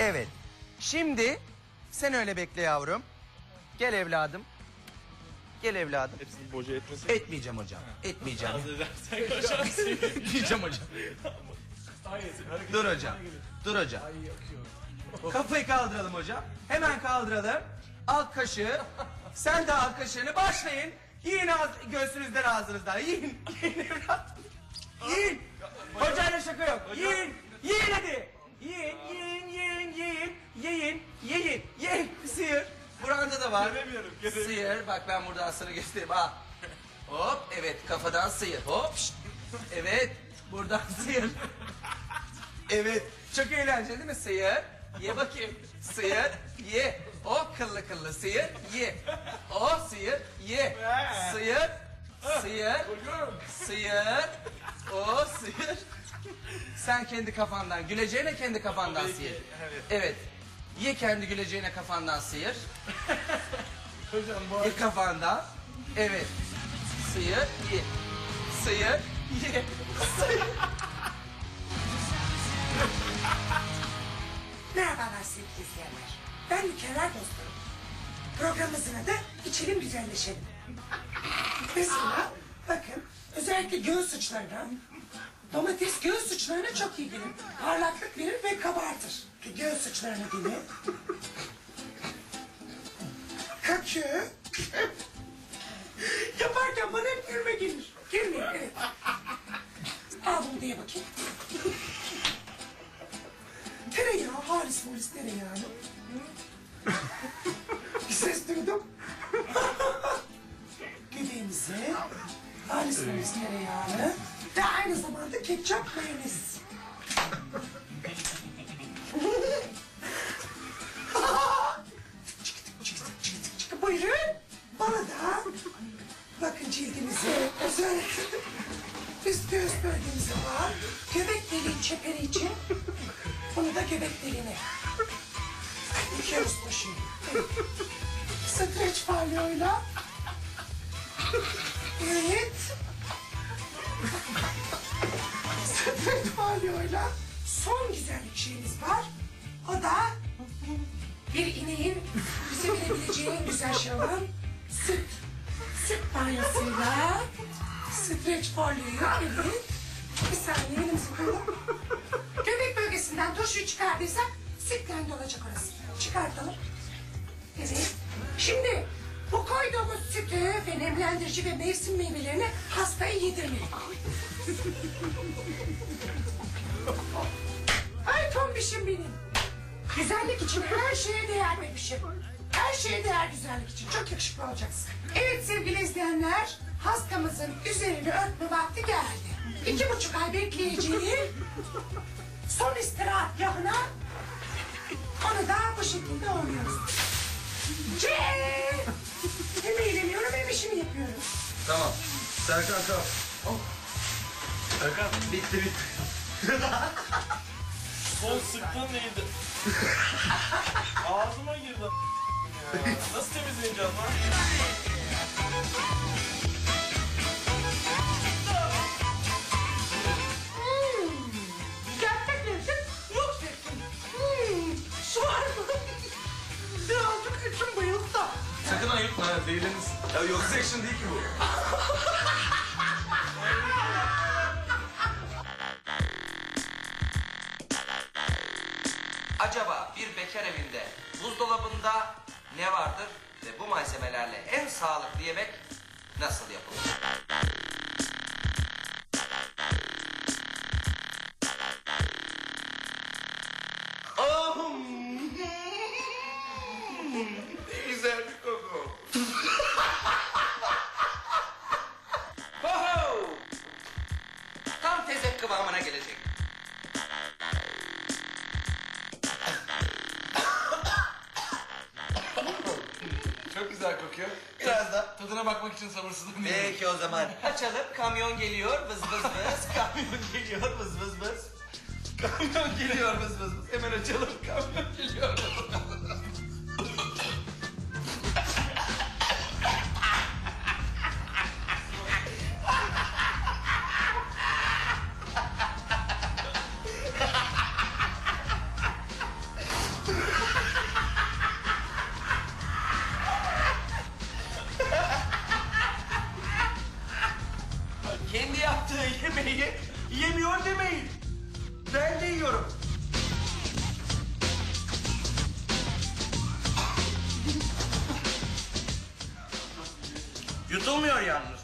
Evet. Şimdi sen öyle bekle yavrum. Gel evladım. Gel evladım. Hepsini boca etmesin. Etmeyeceğim hocam. Etmeyeceğim. edersen koşarsın. Etmeyeceğim hocam. Dur hocam. Dur hocam. Kafayı kaldıralım hocam. Hemen kaldıralım. Alt kaşığı. Sen de alt kaşığını başlayın. Yiyin ağız, göğsünüzden ağzınızdan. Yiyin. Yiyin evladım. Yiyin. Hocayla şaka yok. Yiyin. Yiyin hadi. Yiyin, yiyin, yiyin, yiyin, yiyin, yiyin, yiyin. Sıyır. Buranda da var. Gelemiyorum, gelemiyorum. Sıyır. Bak ben buradan sana göstereyim. Ha. Hop. Evet kafadan sıyır. Hop. şşt. Evet. Buradan sıyır. Evet. Çok eğlenceli değil mi? Sıyır. Ye bakayım. Sıyır. Ye. O kıllı kıllı sıyır. Ye. O sıyır. Ye. Sıyır. Sıyır. Sıyır. O sıyır. Sen kendi kafandan. Güleceğine kendi kafandan sıyır. evet. Evet. Ye kendi güleceğine kafandan sıyır. Hocam bu Ye kafandan. Evet. Sıyır. Ye. Sıyır. Ye. Sıyır. Merhabalar sevgili izleyenler. Ben Mükerrer Dostum. Programımızın adı İçelim Güzelleşelim. Mesela bakın özellikle göğüs uçlarına domates göğüs uçlarına çok iyi gelir. Parlaklık verir ve kabartır. Göğüs uçlarına gelir. Kakı. Yaparken bana hep gülme gelir. Gülmeyin evet. Al bunu diye bakayım. Tereyağı, halis mulis tereyağı. Bir ses duydum. Göbeğimizi, halis mulis tereyağını ve aynı zamanda ketçap mayonez. Buyurun. Bana da bakın cildimize özellikle üst göğüs bölgemize var. Göbek deliği çeperi için bunu da göbek deliğine. Dikiyoruz başı. Streç palyoyla. Evet. Palyoyla son güzellik şeyimiz var. O da bir ineğin en güzel olan süt. Süt banyosuyla streç palyoyu evet. Bir saniye elimizi koyalım. Göbek bölgesinden turşuyu çıkardıysak sütten de olacak orası. Çıkartalım. Evet. Şimdi bu koyduğumuz sütü ve nemlendirici ve mevsim meyvelerini hastaya yedirmeyin. Ay tombişim benim. Güzellik için her şeye değer bebişim. Her şeye değer güzellik için. Çok yakışıklı olacaksın. Evet sevgili izleyenler, hastamızın üzerini örtme vakti geldi. İki buçuk ay bekleyeceği son istirahatgahına onu da bu şekilde oluyoruz. Ce! Hem eğleniyorum hem işimi yapıyorum. Tamam. Serkan kalk. Serkan Bitti bitti. Son sıktığın neydi? Ağzıma girdi. Ya. Nasıl temizleyeceğim lan? Gerçek lezzet yok sesin. Hmm, su var mı? Birazcık içim bayıldı da. Sakın ayıpma zehirleniriz. Ya yok section değil ki bu. Acaba bir bekar evinde buzdolabında ne vardır ve bu malzemelerle en sağlıklı yemek nasıl yapılır? Çok güzel kokuyor. Biraz da. Tadına bakmak için sabırsızlanıyorum. Peki o zaman. Açalım. Kamyon geliyor. Vız vız vız. Kamyon geliyor. Vız vız vız. Kamyon geliyor. Vız vız vız. Hemen açalım. Kamyon geliyor. yemeği yemiyor demeyin. Ben de yiyorum. Yutulmuyor yalnız.